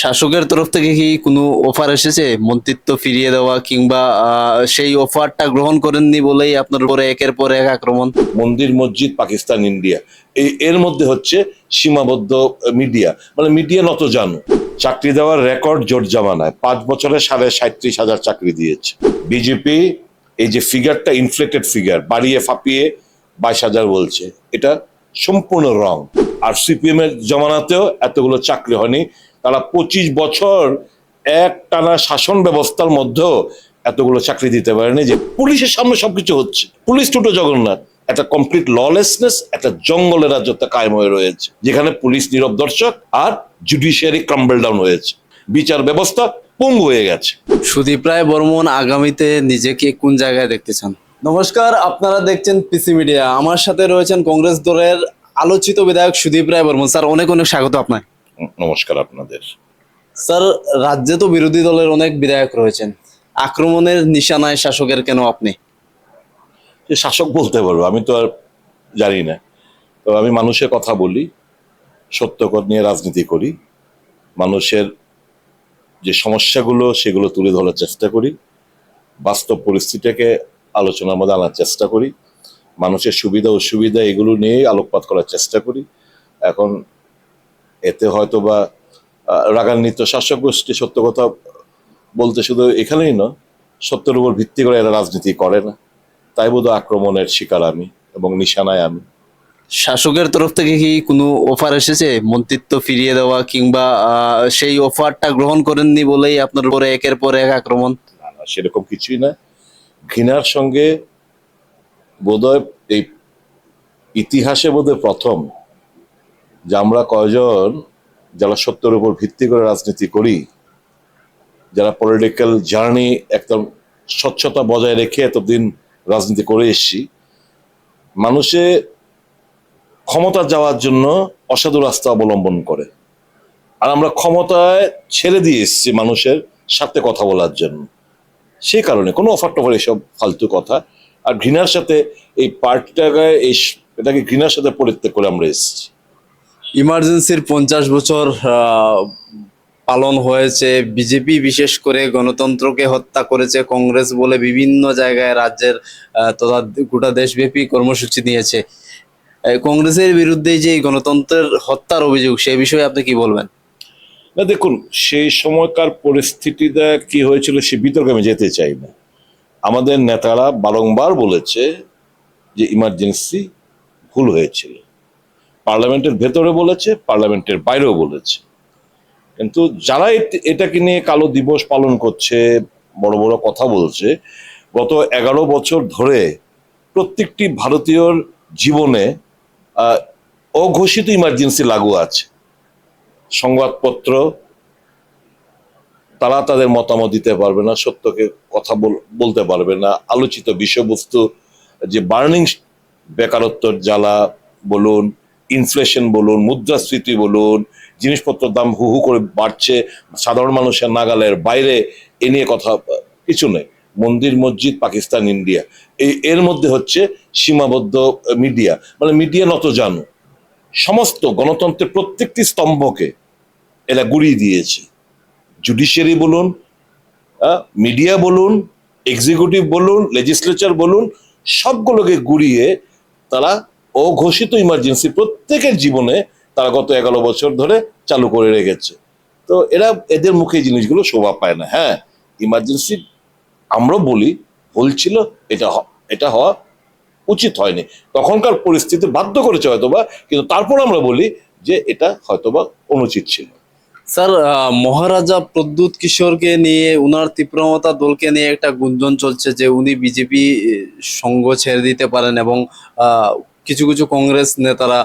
শাসকের তরফ থেকে কি কোনো অফার এসেছে? মন্ত্রিত্ব ফিরিয়ে দেওয়া কিংবা সেই অফারটা গ্রহণ করেননি বলেই আপনার উপরে একের পর এক আক্রমণ? মন্দির, মসজিদ, পাকিস্তান, ইন্ডিয়া। এই, এর মধ্যে হচ্ছে সীমাবদ্ধ মিডিয়া। মানে মিডিয়া নত জানো। চাকরি দেওয়ার রেকর্ড জোর জামানায়। পাঁচ বছরে সাড়ে সাঁত্রিশ হাজার চাকরি দিয়েছে। বিজেপি এই যে ফিগারটা ইনফ্লেটেড ফিগার বাড়িয়ে ফাঁপিয়ে বাইশ হাজার বলছে। এটা সম্পূর্ণ রং আর সিপিএম এর জমানাতেও এতগুলো চাকরি হয়নি। তারা পঁচিশ বছর এক টানা শাসন ব্যবস্থার মধ্যেও এতগুলো চাকরি দিতে পারেনি যে পুলিশের সামনে সবকিছু হচ্ছে। পুলিশ টুটো জগন্নাথ। একটা কমপ্লিট ললেসনেস একটা জঙ্গলের রাজ্যতা কায়েম হয়ে রয়েছে যেখানে পুলিশ নীরব দর্শক আর জুডিশিয়ারি ক্রাম্বল ডাউন হয়েছে। বিচার ব্যবস্থা পঙ্গু হয়ে গেছে। সুদীপ রায় বর্মন আগামীতে নিজেকে কোন জায়গায় দেখতে চান? নমস্কার আপনারা দেখছেন পিসি মিডিয়া আমার সাথে রয়েছেন কংগ্রেস দলের আলোচিত বিধায়ক সুদীপ রায় বর্মন। স্যার অনেক অনেক স্বাগত আপনার নমস্কার আপনাদের। স্যার রাজ্যে তো বিরোধী দলের অনেক বিধায়ক রয়েছেন। আক্রমণের নিশানায় শাসকের কেন আপনি? শাসক বলতে পারব আমি তো আর জানি না। তো আমি মানুষের কথা বলি সত্যকর নিয়ে রাজনীতি করি মানুষের যে সমস্যাগুলো সেগুলো তুলে ধরার চেষ্টা করি বাস্তব পরিস্থিতিকে আলোচনার মধ্যে আনার চেষ্টা করি মানুষের সুবিধা অসুবিধা এগুলো নিয়েই আলোকপাত করার চেষ্টা করি। এখন এতে হয়তো বা রাগান্বিত শাসক গোষ্ঠী সত্য কথা বলতে শুধু এখানেই না সত্যের উপর ভিত্তি করে এরা রাজনীতি করে না। তাই বোধ আক্রমণের শিকার আমি এবং নিশানায় আমি। শাসকের তরফ থেকে কি কোনো অফার এসেছে? মন্ত্রিত্ব ফিরিয়ে দেওয়া কিংবা সেই অফারটা গ্রহণ করেননি বলেই আপনার উপরে একের পর এক আক্রমণ? না সেরকম কিছুই না ঘৃণার সঙ্গে বোধহয় এই ইতিহাসে বোধহয় প্রথম যে আমরা কয়জন যারা সত্যের উপর ভিত্তি করে রাজনীতি করি, যারা পলিটিক্যাল জার্নি একদম স্বচ্ছতা বজায় রেখে এতদিন রাজনীতি করে এসেছি, মানুষে ক্ষমতা যাওয়ার জন্য অসাধু রাস্তা অবলম্বন করে। আর আমরা ক্ষমতায় ছেড়ে দিয়ে এসেছি মানুষের সাথে কথা বলার জন্য। সেই কারণে, কোনো অফার টফার এসব ফালতু কথা। আর ঘৃণার সাথে এই পার্টিটাকে, এই এটাকে ঘৃণার সাথে পরিত্যাগ করে আমরা এসেছি। ইমার্জেন্সির পঞ্চাশ বছর পালন হয়েছে। বিজেপি বিশেষ করে গণতন্ত্রকে হত্যা করেছে। কংগ্রেস বলে বিভিন্ন জায়গায় রাজ্যের তথা গোটা দেশব্যাপী কর্মসূচি নিয়েছে। কংগ্রেসের বিরুদ্ধে যে গণতন্ত্রের হত্যার অভিযোগ সেই বিষয়ে আপনি কি বলবেন? না, দেখুন, সেই সময়কার পরিস্থিতিটা কি হয়েছিল সে বিতর্কে আমি যেতে চাই না। আমাদের নেতারা বারংবার বলেছে যে ইমার্জেন্সি ভুল হয়েছিল। পার্লামেন্টের ভেতরে বলেছে, পার্লামেন্টের বাইরেও বলেছে। কিন্তু যারা এট- এটাকে নিয়ে কালো দিবস পালন করছে, বড় বড় কথা বলছে, গত এগারো বছর ধরে প্রত্যেকটি ভারতীয়র জীবনে অঘোষিত ইমার্জেন্সি লাগু আছে। সংবাদপত্র, তারা তাদের মতামত দিতে পারবে না, সত্যকে কথা বল- বলতে পারবে না। আলোচিত বিষয়বস্তু, যে বার্নিং বেকারত্বর জ্বালা, বলুন ইনফ্লেশন বলুন, মুদ্রাস্ফীতি বলুন, জিনিসপত্রের দাম হু হু করে বাড়ছে, সাধারণ মানুষের নাগালের বাইরে এ নিয়ে কথা, কিছু নেই। মন্দির, মসজিদ, পাকিস্তান, ইন্ডিয়া। এই এর মধ্যে হচ্ছে সীমাবদ্ধ মিডিয়া। মানে মিডিয়া নত জানো। সমস্ত গণতন্ত্রের প্রত্যেকটি স্তম্ভকে এরা গুড়িয়ে দিয়েছে। জুডিশিয়ারি বলুন মিডিয়া বলুন, এক্সিকিউটিভ বলুন, লেজিসলেচার বলুন, সবগুলোকে গুড়িয়ে তারা অঘোষিত ইমার্জেন্সি প্রত্যেকের জীবনে তারা গত এগারো বছর ধরে চালু করে রেখেছে। তো এরা এদের মুখে জিনিসগুলো শোভা পায় না। হ্যাঁ ইমার্জেন্সি আমরা বলি, ভুল ছিল, এটা এটা হওয়া উচিত হয়নি। তখনকার পরিস্থিতি বাধ্য করেছে হয়তোবা, কিন্তু তারপর আমরা বলি যে এটা হয়তোবা অনুচিত ছিল। স্যার মহারাজা প্রদ্যুৎ কিশোরকে নিয়ে, উনার তীব্রমতা দলকে নিয়ে একটা গুঞ্জন চলছে যে উনি বিজেপি সঙ্গ ছেড়ে দিতে পারেন এবং কিছু কিছু কংগ্রেস নেতারা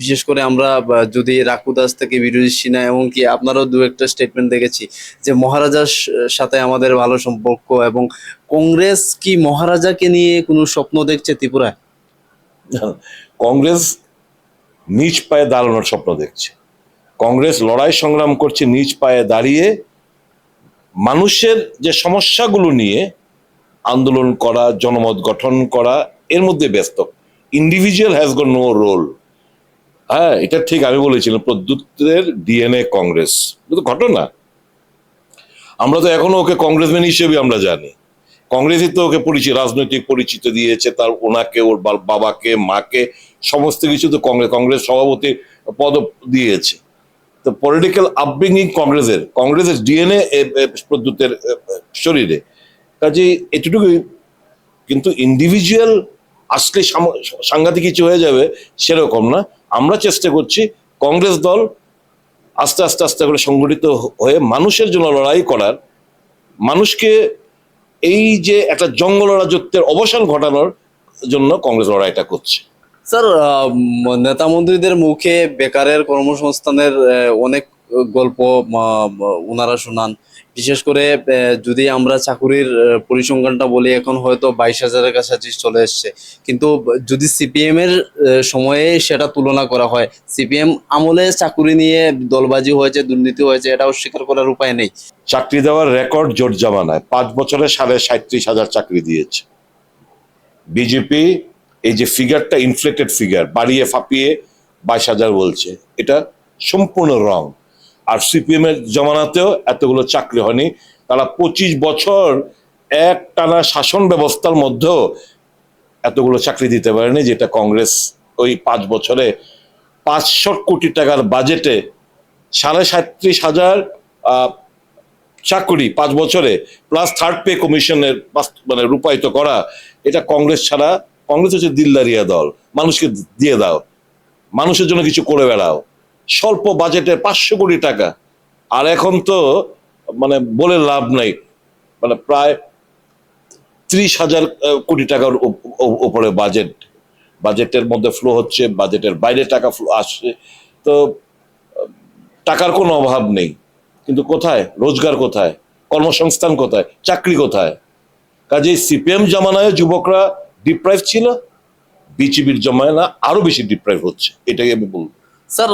বিশেষ করে আমরা যদি রাকু দাস থেকে বিরোধী সিনহা এমনকি আপনারও দু একটা স্টেটমেন্ট দেখেছি যে মহারাজার সাথে আমাদের ভালো সম্পর্ক এবং কংগ্রেস কি মহারাজাকে নিয়ে কোনো স্বপ্ন দেখছে ত্রিপুরায়? কংগ্রেস নিজ পায়ে দাঁড়ানোর স্বপ্ন দেখছে। কংগ্রেস লড়াই সংগ্রাম করছে নিজ পায়ে দাঁড়িয়ে। মানুষের যে সমস্যাগুলো নিয়ে আন্দোলন করা, জনমত গঠন করা, এর মধ্যে ব্যস্ত। Individual has got no role হ্যাঁ এটা ঠিক আমি বলেছিলাম, প্রদ্যুতের ডিএনএ কংগ্রেস ঘটনা। আমরা তো এখনও ওকে কংগ্রেসম্যান হিসেবে আমরা জানি। কংগ্রেসই তো ওকে পরিচিত রাজনৈতিক পরিচিত দিয়েছে, তার ওনাকে, ওর বাবাকে, মাকে, সমস্ত কিছু তো কংগ্রেস কংগ্রেস সভাপতি পদ দিয়েছে। তো পলিটিক্যাল আপব্রিঙ্গিং কংগ্রেসের কংগ্রেসের ডিএনএ প্রদ্যুতের শরীরে। কাজে এটুকুই, কিন্তু ইন্ডিভিজুয়াল আসলে সাংঘাতিক কিছু হয়ে যাবে সেরকম না। আমরা চেষ্টা করছি কংগ্রেস দল আস্তে আস্তে আস্তে করে সংগঠিত হয়ে মানুষের জন্য লড়াই করার। মানুষকে এই যে একটা জঙ্গল রাজত্বের অবসান ঘটানোর জন্য কংগ্রেস লড়াইটা করছে। স্যার নেতা মন্ত্রীদের মুখে বেকারের কর্মসংস্থানের অনেক গল্প ওনারা শোনান। বিশেষ করে যদি আমরা চাকুরির পরিসংখ্যানটা বলি, এখন হয়তো বাইশ হাজারের কাছাকাছি চলে এসছে। কিন্তু যদি সিপিএম এর সময়ে সেটা তুলনা করা হয়, সিপিএম আমলে চাকুরি নিয়ে দলবাজি হয়েছে, দুর্নীতি হয়েছে এটা অস্বীকার করার উপায় নেই। চাকরি দেওয়ার রেকর্ড জোট জামানায়। পাঁচ বছরে সাড়ে সাঁত্রিশ হাজার চাকরি দিয়েছে। বিজেপি, এই যে ফিগারটা ইনফ্লেটেড ফিগার বাড়িয়ে ফাঁপিয়ে বাইশ হাজার বলছে, এটা সম্পূর্ণ রং আর সিপিএম এর জমানাতেও এতগুলো চাকরি হয়নি। তারা পঁচিশ বছর এক টানা শাসন ব্যবস্থার মধ্যেও এতগুলো চাকরি দিতে পারেনি, যেটা কংগ্রেস ওই পাঁচ বছরে পাঁচশো কোটি টাকার বাজেটে সাড়ে সাঁত্রিশ হাজার চাকরি পাঁচ বছরে প্লাস থার্ড পে কমিশনের মানে রূপায়িত করা, এটা কংগ্রেস ছাড়া, কংগ্রেস হচ্ছে দিল্লারিয়া দল। মানুষকে দিয়ে দাও। মানুষের জন্য কিছু করে বেড়াও। স্বল্প বাজেটে পাঁচশো কোটি টাকা। আর এখন তো মানে বলে লাভ নাই। মানে প্রায় ত্রিশ হাজার কোটি টাকার উপ- উপ- উপরে বাজেট। বাজেটের মধ্যে ফ্লো হচ্ছে, বাজেটের বাইরে টাকা ফ্লো আসছে। তো, টাকার কোনো অভাব নেই। কিন্তু কোথায়? রোজগার কোথায়? কর্মসংস্থান কোথায়? চাকরি কোথায়? কাজেই সিপিএম জমানায় যুবকরা ডিপ্রাইভ ছিল। বিজেপির জমানা আরও বেশি ডিপ্রাইভ হচ্ছে। এটাই আমি বলব। স্যার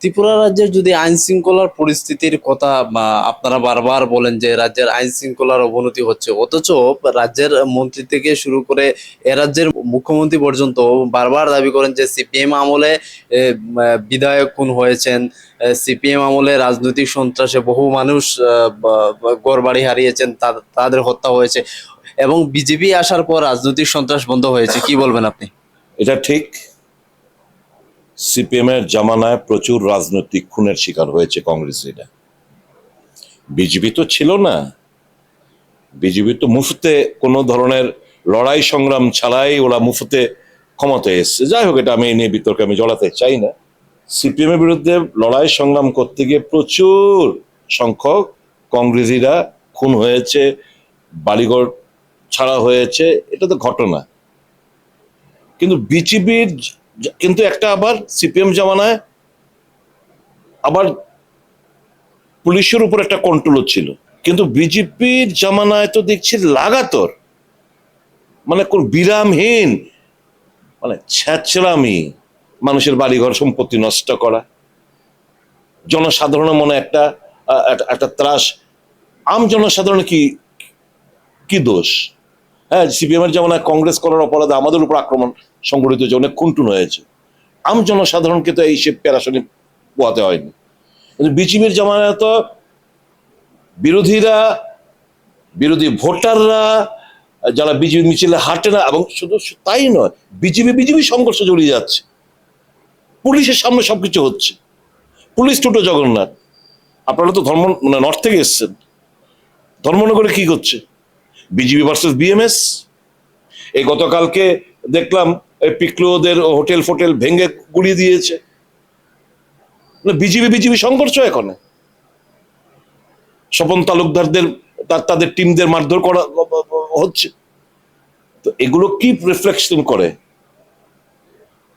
ত্রিপুরা রাজ্যের যদি আইন শৃঙ্খলার পরিস্থিতির কথা আপনারা বারবার বলেন যে রাজ্যের আইন শৃঙ্খলার অবনতি হচ্ছে, অথচ রাজ্যের মন্ত্রী থেকে শুরু করে এ রাজ্যের মুখ্যমন্ত্রী পর্যন্ত বারবার দাবি করেন যে সিপিএম আমলে বিধায়ক খুন হয়েছেন। সিপিএম আমলে রাজনৈতিক সন্ত্রাসে বহু মানুষ গড় বাড়ি হারিয়েছেন তাদের হত্যা হয়েছে এবং বিজেপি আসার পর রাজনৈতিক সন্ত্রাস বন্ধ হয়েছে, কি বলবেন আপনি? এটা ঠিক। সিপিএম এর জামানায় প্রচুর রাজনৈতিক খুনের শিকার হয়েছে কংগ্রেসীরা। বিজেপি তো ছিল না। বিজেপি তো মুফতে কোনো ধরনের লড়াই সংগ্রাম ছাড়াই ওরা মুফতে ক্ষমতায় এসছে। যাই হোক, এটা আমি এই নিয়ে বিতর্কে আমি জড়াতে চাই না। সিপিএম এর বিরুদ্ধে লড়াই সংগ্রাম করতে গিয়ে প্রচুর সংখ্যক কংগ্রেসীরা খুন হয়েছে, বাড়িঘর ছাড়া হয়েছে, এটা তো ঘটনা। কিন্তু বিজেপির কিন্তু একটা আবার সিপিএম জামানায় আবার পুলিশের উপর একটা কন্ট্রোল ছিল কিন্তু বিজেপির জামানায় তো দেখছি লাগাতর মানে কোন বিরামহীন মানে ছ্যাচরামি মানুষের বাড়িঘর সম্পত্তি নষ্ট করা, জনসাধারণের মনে একটা একটা- ত্রাস। আম জনসাধারণ কি কি দোষ? হ্যাঁ সিপিএম এর যেমন কংগ্রেস করার অপরাধে আমাদের উপর আক্রমণ সংগঠিত হয়েছে অনেক খুনটুন হয়েছে। আম জনসাধারণকে তো এই সে প্যারাশনি পোয়াতে হয়নি। কিন্তু বিজেপির জামানায় তো বিরোধীরা, বিরোধী ভোটাররা, যারা বিজেপি মিছিলে হাঁটে না, এবং শুধু তাই নয় বিজেপি বিজেপি সংঘর্ষ জড়িয়ে যাচ্ছে। পুলিশের সামনে সবকিছু হচ্ছে। পুলিশ টুটো জগন্নাথ। আপনারা তো ধর্ম মানে নর্থ থেকে এসছেন। ধর্মনগরে কি করছে? বিজেপি ভার্সেস বিএমএস এই গতকালকে দেখলাম পিকলুদের হোটেল ফোটেল ভেঙে গুড়িয়ে দিয়েছে। বিজেপি বিজেপি সংঘর্ষ এখানে। স্বপন তালুকদারদের তাদের টিমদের মারধর করা হচ্ছে। তো এগুলো কি রিফ্লেকশন করে?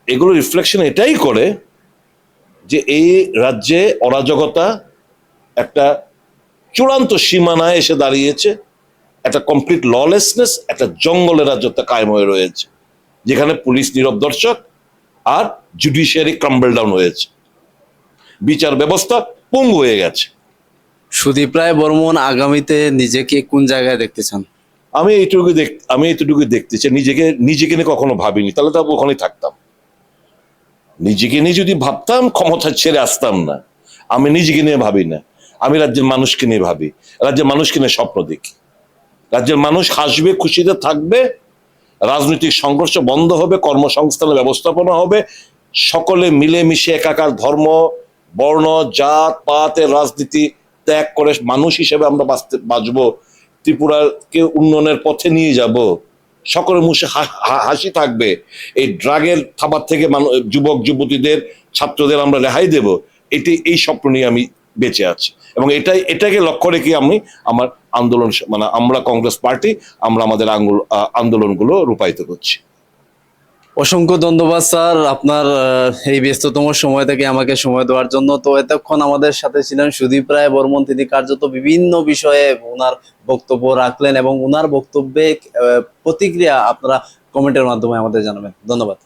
এগুলো রিফ্লেকশন এটাই করে যে এই রাজ্যে অরাজকতা একটা চূড়ান্ত সীমানায় এসে দাঁড়িয়েছে, একটা কমপ্লিট ললেসনেস একটা জঙ্গলের রাজ্যতা কায়েম হয়ে রয়েছে। যেখানে পুলিশ নীরব দর্শক আর জুডিশিয়ারি ক্রাম্বল ডাউন হয়েছে। বিচার ব্যবস্থা পঙ্গু হয়ে গেছে। সুদীপ রায় বর্মন আগামীতে নিজেকে কোন জায়গায় দেখতে চান? আমি এইটুকু দেখ আমি এইটুকু দেখতে চাই। নিজেকে নিজেকে নিয়ে কখনো ভাবিনি তাহলে তো ওখানেই থাকতাম। নিজেকে নিয়ে যদি ভাবতাম ক্ষমতা ছেড়ে আসতাম না। আমি নিজেকে নিয়ে ভাবি না। আমি রাজ্যের মানুষকে নিয়ে ভাবি। রাজ্যের মানুষকে নিয়ে স্বপ্ন দেখি। রাজ্যের মানুষ হাসবে খুশিতে থাকবে রাজনৈতিক সংঘর্ষ বন্ধ হবে, কর্মসংস্থানের ব্যবস্থাপনা হবে। সকলে মিলেমিশে একাকার ধর্ম, বর্ণ, জাত, পাতের রাজনীতি ত্যাগ করে মানুষ হিসেবে আমরা বাঁচতে বাঁচবো। ত্রিপুরাকে উন্নয়নের পথে নিয়ে যাব। হা- হা- হাসি থাকবে। এই ড্রাগের খাবার থেকে যুবক, যুবতীদের, ছাত্রদের আমরা রেহাই দেব। এটি এই স্বপ্ন নিয়ে আমি বেঁচে আছি। এবং এটাই, এটাকে লক্ষ্য রেখে আমি আমার আন্দোলন মানে আমরা কংগ্রেস পার্টি, আমরা আমাদের আঙ্গুল আন্দোলনগুলো রূপায়িত করছি। অসংখ্য ধন্যবাদ, স্যার। আপনার এই ব্যস্ততম সময় থেকে আমাকে সময় দেওয়ার জন্য। তো এতক্ষণ আমাদের সাথে ছিলেন সুদীপ রায় বর্মন। তিনি কার্যত বিভিন্ন বিষয়ে ওনার বক্তব্য রাখলেন এবং ওনার বক্তব্যে প্রতিক্রিয়া আপনারা কমেন্টের মাধ্যমে আমাদের জানাবেন। ধন্যবাদ।